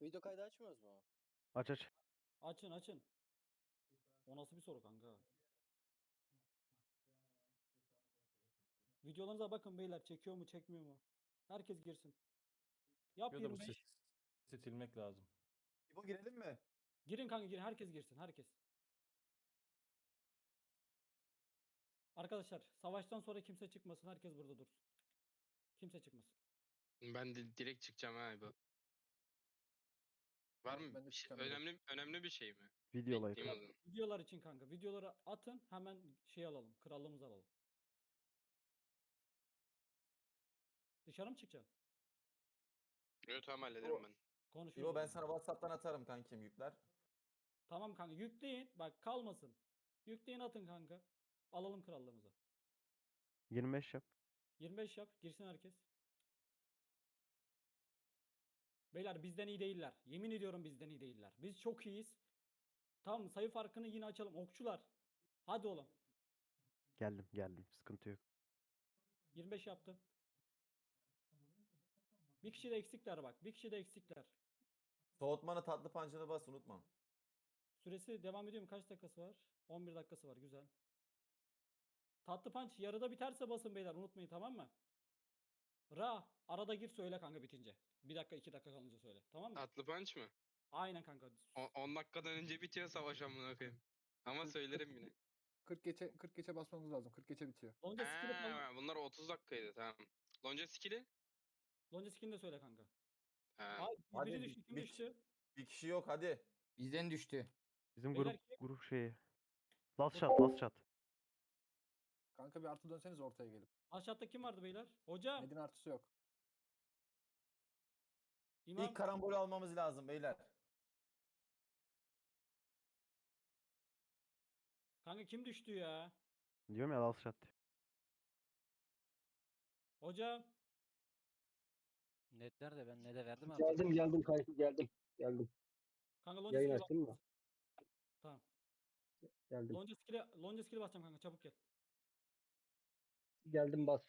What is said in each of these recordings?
Video kaydı açmıyoruz mu? Aç aç. Açın açın. O nasıl bir soru kanka? Videolarınıza bakın beyler çekiyor mu çekmiyor mu? Herkes girsin. Yap Ya da bu 25. ses seçilmek lazım. İbo girelim mi? Girin kanka girin herkes girsin herkes. Arkadaşlar savaştan sonra kimse çıkmasın herkes burada dursun. Kimse çıkmasın. Ben de direkt çıkacağım ha bu. Var mı? ben de bir şey- önemli önemli bir şey mi? Video like. Bekleyeyim o zaman. Videolar için kanka videoları atın hemen şey alalım krallığımızı alalım. Dışarı mı çıkacaksın? Yo tamam hallederim ben. Konuşuyoruz. İbo ben sana WhatsApp'tan atarım kankim yükler. Tamam kanka yükleyin. Bak kalmasın. Yükleyin atın kanka. Alalım krallığımızı. 25 yap. 25 yap. Girsin herkes. Beyler bizden iyi değiller. Yemin ediyorum bizden iyi değiller. Biz çok iyiyiz. Tamam sayı farkını yine açalım. Okçular. Hadi oğlum. Geldim geldim. Sıkıntı yok. 25 yaptım. Bir kişi de eksikler bak. Bir kişi de eksikler. Soğutmanı tatlı pancını bas unutma. Süresi devam ediyor mu? Kaç dakikası var? 11 dakikası var. Güzel. Tatlı punch yarıda biterse basın beyler. Unutmayın tamam mı? Ra arada gir söyle kanka bitince. Bir dakika iki dakika kalınca söyle. Tamam mı? Atlı punch mı? Aynen kanka. 10 dakikadan önce bitiyor savaş amına koyayım. Ama söylerim yine. 40 geçe 40 geçe basmamız lazım. 40 geçe bitiyor. Lonca skill'i falan. Ha, bunlar 30 dakikaydı tamam. Lonca skill'i? Lonca skill'ini de söyle kanka. Ha. Abi bir- Hadi biri bir- düştü. Kim bir- düştü? Bir kişi yok hadi. Bizden düştü. Bizim Beyler grup kim? grup şeyi. Last shot last shot. Kanka bir artı dönseniz ortaya gelip. Aşağıda kim vardı beyler? Hocam. Medin artısı yok. İmam. İlk karambolü almamız lazım beyler. Kanka kim düştü ya? Diyorum ya last shot. Hocam. Net nerede? Ben ne de verdim abi. Geldim geldim kanki geldim. Geldim. Kanka lonca Yayın skill'i açtın mı? bas. Tamam. Geldim. Lonca skill'i lonca basacağım kanka çabuk gel. Geldim bas.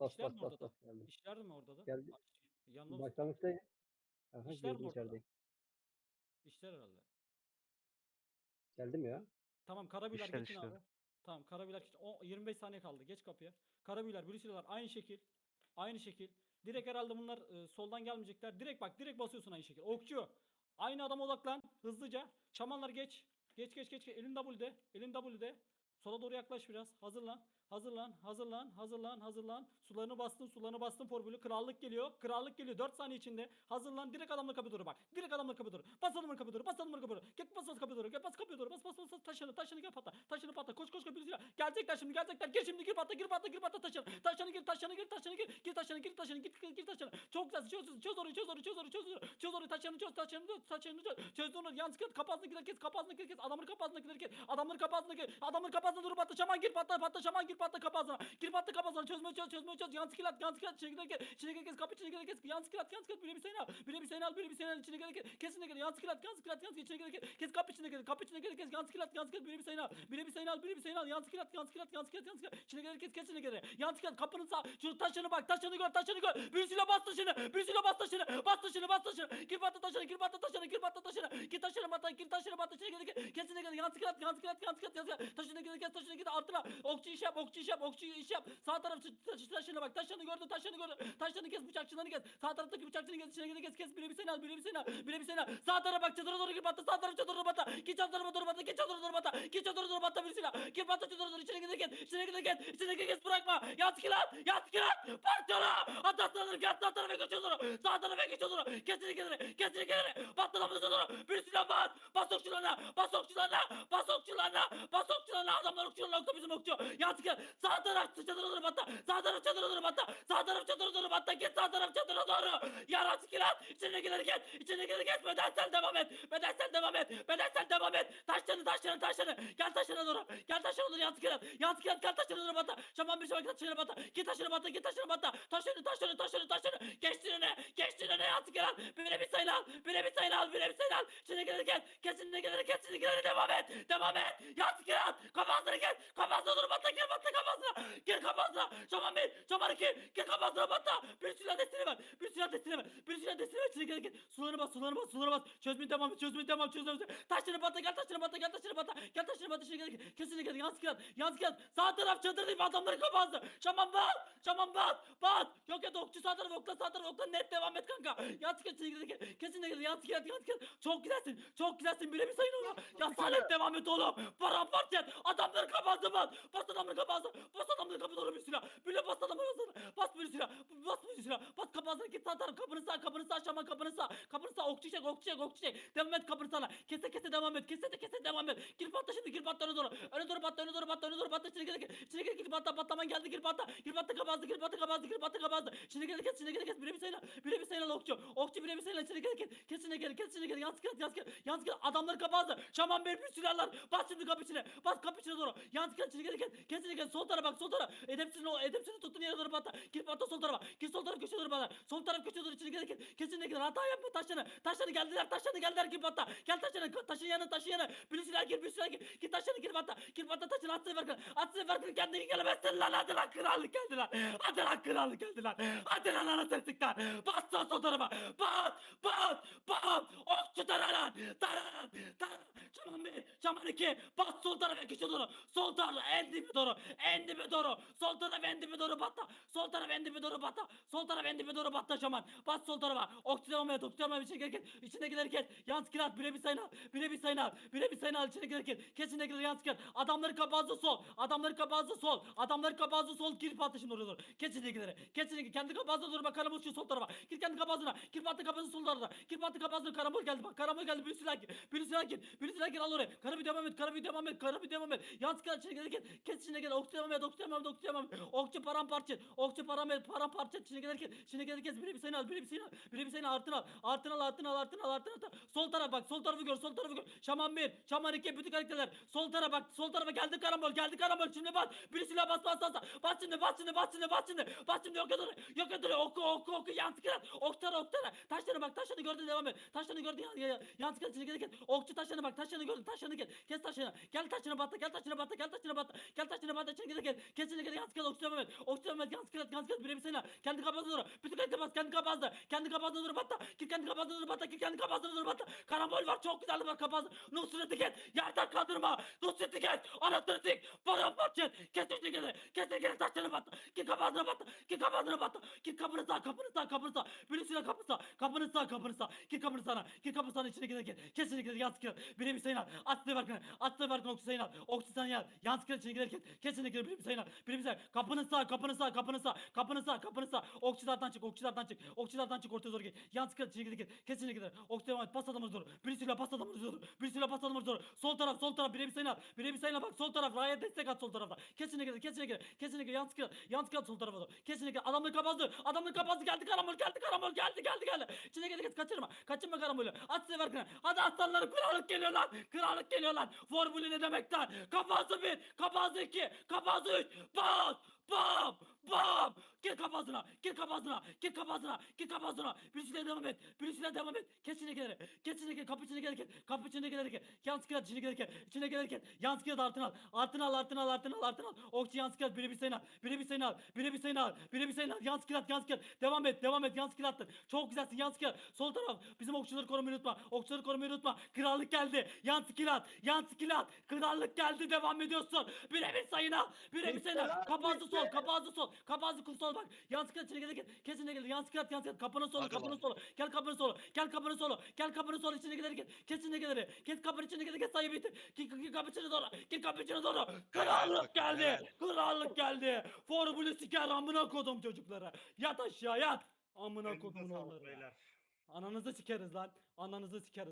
Bas İşler bas mi bas orada da? bas geldim. İşler mi orada da? Geldi. Ay, Yanına mı? Başlangıçtayım. Aha İşler mi girdim içerideyim. İşler herhalde. Geldim ya. Tamam Karabüler İşler, geçin işler. abi. Tamam Karabüler geç- o 25 saniye kaldı. Geç kapıya. Karabüler, Brüseller aynı şekil. Aynı şekil. Direkt herhalde bunlar e, soldan gelmeyecekler. Direkt bak direkt basıyorsun aynı şekil. Okçu. Aynı adama odaklan hızlıca. Şamanlar geç. Geç geç geç. geç. Elin W'de. Elin W'de. Sola doğru yaklaş biraz. Hazırlan. Hazırlan. Hazırlan. Hazırlan. Hazırlan. Sularını bastın. Sularını bastın formülü. Krallık geliyor. Krallık geliyor. 4 saniye içinde. Hazırlan. Direkt adamla kapı doğru bak. Direkt adamla kapı doğru. Bas adamla kapı doğru. Bas adamla kapı doğru. Gel bas kapı doğru. Gel bas kapı doğru. Bas bas bas. bas. Taşını taşını gel patla. Taşını patla. Koş koş koş. birisiyle. Gelecekler şimdi gelecekler. Gir şimdi gir patla. Gir patla. Gir patla taşını. Taşını gir. Taşını gir. Taşını gir. Gir taşını gir. Taşını gir. Gir, taşını. Çok güzel. Çöz çöz orayı. Çöz orayı. Çöz orayı. Çöz orayı. Çöz orayı. Taşını çöz. Taşını çöz. Taşını çöz. Çöz onu. Yalnız kır. Kapağını gider kes. Kapağını gider kes. Adamın kapağını gider kes. Adamın kapağını kes. Adamın kapağını dur patla. Şaman gir patla. Patla şaman gir patla kapağına. Gir patla kapağına. Çözme çöz. Çözme çöz. Yalnız kilat. Yalnız kilat. İçine gider kes. İçine gider kes. Kapı gider kes. Yalnız kilat. Yalnız kilat. Bire bir sayın al. Bire bir sayın al. Bire bir sayın al. Gider kes. Kesine gider. Yalnız kilat. Yalnız kilat. Yalnız içine gider kes. Kes kapı gider. Kapı gider kes. Yalnız kilat. Yalnız kilat. Bire bir sayın al. Bire bir sayın al. Bire bir sayın al. Yalnız kilat. Yalnız kilat. Yalnız kilat. Yalnız kilat. İçine gider kes. Kesine gider. Yalnız kilat. Kapının sağ. Şu taşını bak. Taşını gör. Taşını gör. Birisiyle bas taşını. Birisiyle bas taşını. Bas taşını. Bas taşını. Gir battı taşını. Gir battı taşını. Gir battı taşını. Gir taşını battı. Gir taşını battı. İçine gider kes. Kesine gider. Yalnız kilat. Yalnız kilat. Yalnız kilat. Yalnız kilat. Taşını gider kes. Taşını gider. Artına. Okçu iş yap. Okçu iş yap. Okçu iş yap. Sağ taraf taşı- taşını bak. Taşını gördü. Taşını gördü. Taşını kes. Bıçakçılarını kes. Sağ taraftaki bıçakçını kes. İçine gider kes. Kes. Bire bir seni al. Bire bir seni al. Bire bir seni al. Sağ tarafa bak. Çadıra doğru gir battı. Sağ taraf çadıra battı. Git çadıra doğru battı. Git çadıra doğru battı. Git çadıra doğru battı. Birisi al. Gir battı çadıra doğru. İçine gider kes. İçine gider kes. İçine gider kes. Bırakma. Lan. Yat ki lan. Parçala. At atlanır. Gel sağ tarafa geç çadıra. Sağ tarafa geç çadıra. Kesini gider. Kesini gider. Patladı çadıra. Birisi lan bas. Bas okçularına. Bas okçularına. Bas okçularına. Bas okçularına. Adamlar okçularına. Okçu bizim okçu. Yat ki. Sağ taraf çadıra doğru battı. Sağ taraf çadıra doğru battı. Sağ taraf çadıra doğru battı. Git sağ taraf çadıra doğru. Yarat ki lan. İçine gider git. İçine gider git. Bedensel devam et. Bedensel devam et. Bedensel devam et. Taşlarını taşlarını taşlarını. Gel taşlarına doğru. Gel taşlarına doğru. Yat ki lan. Yat ki lan. Gel taşlarına doğru battı. Şaman bir şaman git taşlarına battı. Git taşlarına battı. Git taşlarına battı. Taşlarını taşlarını taşlarını taşlarını. Geçtin öne. Geçtin öne. Yat ki lan. Bire bir sayı al. Bire bir sayı al. Bire bir sayı al. İçine gider git. Kesinlikle. Kesinlikle gider. Devam et. Devam et. Yat ki lan. Kafasını git. Kafasına doğru battı. Gel battı. battı kafasına. Gir kafasına. Şaman bir. Şaman iki. Gir kafasına battı. Bir silah destini ver. Bir silah destini ver. Bir silah destini ver. İçine gel gel. Sularını bas sularını bas sularını bas. Çözmeyi et. Çözmeyi et. Çözmeyi devam et. Taşını battı gel taşını battı gel taşını battı. Gel taşını battı. Şimdi gel. Kesinlikle gel. Yans gel. Yans gel. Sağ taraf çadır değil mi? Adamların kafası. Şaman bat. Şaman bat. Bat. Yok et okçu sağ taraf okla sağ taraf okla. Net devam et kanka. Yans gel. Kesinlikle gel. Kesinlikle gel. Yans gel. Yans gel. Çok güzelsin. Çok güzelsin. Bire bir sayın onu. Ya Salih devam et oğlum. Paramparça et. Adamların kafası bas. Bas adamların kafası. Bas doğru bir silah. Bile bas adamların kafasına. Bas bir silah. Bas bir silah. Bas kafasına git sağ taraf. Kapını sağ. Kapını sağ. Şaman kapını sağ. Kapını sağ. Okçu çek. Okçu çek. Okçu çek. Devam et kapını sağına. Kese kese devam et. Kese de kese devam et. Gir patla şimdi. Gir patla öne doğru. Öne doğru patla. Öne doğru patla. Öne doğru patla. İçine gir. gir. İçine gir. Gir patla. Patlaman geldi. Gir patla. Gir patla kapazdı. Gir patla kapazdı. Gir patla kapazdı. Şimdi gel kes. Şimdi gel kes. Bire bir sayına. Bire bir sayına okçu. Okçu bire bir sayına. İçine gel kes. Kesine gel. Kesine gel. Yans gel. Yans gel. Yans gel. Adamları kapazdı. Şaman bir silahlar. Bas şimdi kapı içine. Bas kapı içine doğru. Yans gel. İçine gel kes. Kesine gel. Sol tarafa bak. Sol tarafa. Edepsizin o. Edepsizin tuttuğun yere doğru patla. Gir patla sol tarafa. Gir sol taraf köşeye doğru patla. Sol taraf köşeye doğru. İçine gel kes. Kesine gel. Hata yapma taşlarına. Taşlarına geldiler. Taşlarına geldiler. Gir patla. Gel taşlarına. Taşın yanına. Taşın yanına. Bir silah gir. Bir silah gir. Gir taşlarına gir patla. Gir patla taşına. At sefer kır. At sefer kır. Kendini gelemezsin lan. Hadi lan krallık geldi lan. Hadi lan krallık geldi lan. Hadi lan anasını siktir. Bas sol sol tarafa. Bas. Bas. Bas. Okçu tara lan. Tara lan. Şaman bir. Şaman iki. Bas sol tarafa köşe doğru. Sol tarafa en dibe doğru. En dibe doğru. Sol taraf en dibe doğru patla. Sol taraf en dibe doğru patla. Sol taraf en dibe doğru patla şaman. Bas sol tarafa. Devam et. Okçu devam et. İçine gel. İçine giderken. Yans kirat. Bire bir sayın al. Bire bir sayın al. Bire bir sayın al. İçine giderken. Kesinlikle gider. Yans kirat. Adamları kapağızı sol. Adamları kapağızı sol. Adamları kapağızı sol. Gir patla şimdi oraya doğru. Kesinlikle gider. Kesinlikle. Kendi kapağızına doğru bak. Karambol şu sol tarafa. Gir kendi kapağızına. Gir patla kapağızı sol tarafa. Gir patla kapağızına. Karambol geldi bak. Karambol geldi. Bir silah gir. Bir silah gir. Bir silah gir. Al oraya. Karabı devam et. Karabı devam et. Karabı devam et. Yans kirat. İçine giderken. Kes içine gel. Okçu devam et. Okçu devam et. Okçu devam et. Okçu paramparça. Okçu param paramparça et. İçine giderken. İçine giderken. Bire bir sayın al. Bire bir sayın al. Bire bir al. Artın al. Artın al. Artın al. Artın al. Artın al. Sol taraf bak. Sol tarafı gör. Sol tarafı gör. Şaman bir. Şaman iki. Bütün karakterler. Sol tarafa bak. Sol tarafa geldi karambol. Geldi karambol. Şimdi bas. Bir silah bas bas bas. Bas şimdi. Bas şimdi. Bas şimdi. Bas şimdi. Bas şimdi. Yok edur. Yok edur. Oku oku oku. Yansık et. Oktara oktara. Taşlarına bak. Taşlarını gördün devam et. Taşlarını gördün. Ya, ya, ya. Yansık et. Şimdi gel. Okçu taşlarına bak. Taşlarını gördün. Taşlarını gel. Kes taşlarına. Gel taşlarına batta. Gel taşlarına batta. Gel taşlarına batta. Gel taşlarına batta. Şimdi gel. Kes şimdi gel. Yansık et. Okçu devam et. Okçu devam et. Yansık et. Yansık et. Bire bir sene. Kendi kafasına doğru. Bütün karakter bas. Kendi kafasına. Kendi kafasına doğru batta. Git kendi kafasına doğru batta. Git kendi kafasına doğru batta. Karambol var. Çok güzel var kafası. Nusret'i kes. Yerden kaldırma. Nusret'i kes. Anasını sik. Paramparça et. Kes şimdi gel. Kes şimdi gel. Taşlarına batta. Git kafasına batta. Git kafasına batta. Git kapını sağ. Kapını sağ. Kapını sağ. Birisiyle kapını sağ. Kapını sağ. Kapını sağ. Git kapını sağına. Git kapını sağına içine giderken. Kes şimdi gel. Yansık et. Bire bir sayın al. Atlı var. Atlı. Okçu sayın al. Sayın al. Yansık et içine giderken. Kes şimdi gel. Bire bir sayın al. Bire bir sayın. Kapını sağ. Kapını sağ. Kapını sağ. Kapını sağ. Kapını sağ. Okçulardan çık. Okçulardan çık. Okçulardan çık. Ortaya doğru gel. Yansık et içine giderken. Kes şimdi gider. Devam et. Pas adamı doğru. Birisiyle pas adamı doğru. Birisiyle pas adamı doğru. Sol taraf. Sol taraf. Bire bir sayın al. Bire bir sayın al. Bak sol taraf. Raya destek at sol tarafta. Gider. Kesine gider. Yansık et. Yansık et sol tarafa doğru. Kesine gider. Adamları kapazdı. Adamları kapazdı. Geldi karamol. Geldi karamol. Geldi geldi geldi. İçine geldi. Kaçırma. Kaçırma karamolü. At sever kıran. Hadi aslanları krallık geliyor lan. Krallık geliyor lan. Formülü ne demek lan? Kapazı bir. Kapazı iki. Kapazı üç. Bas. Bam! Bam! Gir kafasına! Gir kafasına! Gir kafasına! Gir kafasına! Birisiyle devam et! Birisiyle devam et! Kesine gelir! Kesine gelir! Kapı içine gelirken! Kapı içine gelirken! Yans kirat içine gelirken! İçine gelirken! Yans kirat artın al! Artın al! Artın al! Artın al! Artın al! Okçu yans kirat! Bire bir sayın al! Bire bir sayın al! Bire bir sayın al! Bire bir sayın al! Yans kirat! Yans kirat! Devam et! Devam et! Yans kirattır! Çok güzelsin! Yans kirat! Sol taraf! Bizim okçuları korumayı unutma! Okçuları korumayı unutma! Krallık geldi! Yans kirat! Yans kirat! Krallık geldi! Devam ediyorsun! Bire bir sayın al! Bire bir sayın al! Kapağızı sol! Kapağızı sol! Kapağızı kum sol bak! Yans kirat içine gelirken! Kesine gelir! Yans kirat! Yans kirat! Kapının solu! Kapının solu! Gel kapının solu! Gel kapının solu! Gel kapının solu içine gelirken! Kesine gelir! Kes kapının içine gelirken sayı bitir! Git git kapı içine doğru! Git kapı içine doğru! Krallık geldi! Krallık geldi! Formülü siker amına kodum çocuklara! Yat aşağı yat! Amına kodumun oğulları. Ananızı sikeriz lan! Ananızı sikeriz.